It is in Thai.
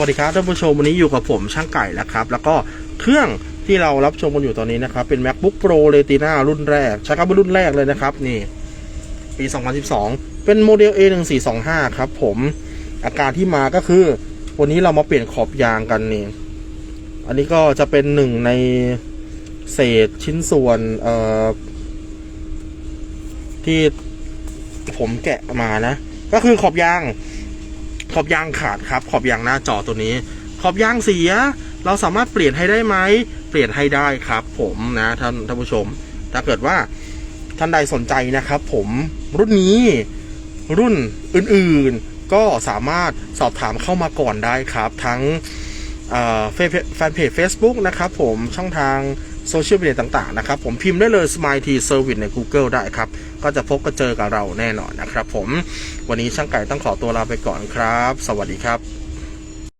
วัสดีครับท่านผู้ชมวันนี้อยู่กับผมช่างไก่แล้วครับ แล้วก็เครื่องที่เรารับชมกันอยู่ตอนนี้นะครับ เป็น macbook pro retina รุ่นแรก ใช้คำว่ารุ่นแรกเลยนะครับ นี่ ปี 2012 เป็นโมเดล A1425 ครับผมอาการที่มาก็คือ วันนี้เรามาเปลี่ยนขอบยางกันนี่ อันนี้ก็จะเป็นหนึ่งในเศษชิ้นส่วนเอ่อที่ผมแกะมานะ ก็คือขอบยาง ขอบยางขาดครับ ขอบยางหน้าจอตัวนี้ ขอบยางเสีย เราสามารถเปลี่ยนให้ได้ไหม เปลี่ยนให้ได้ครับ ผมนะท่านท่านผู้ชม ถ้าเกิดว่าท่านใดสนใจนะครับ ผมรุ่นนี้รุ่นอื่นๆ ก็สามารถสอบถามเข้ามาก่อนได้ครับ ทั้งเอ่อเฟซแฟนเพจ Facebook นะครับผมช่องทาง โซเชียลมีเดียต่างๆนะครับผมพิมพ์ได้เลย Smile T Service ใน Google ได้ครับ ก็จะพบก็เจอกับเราแน่นอนนะครับผมวันนี้ช่างไก่ต้องขอตัวลาไปก่อนครับ สวัสดีครับ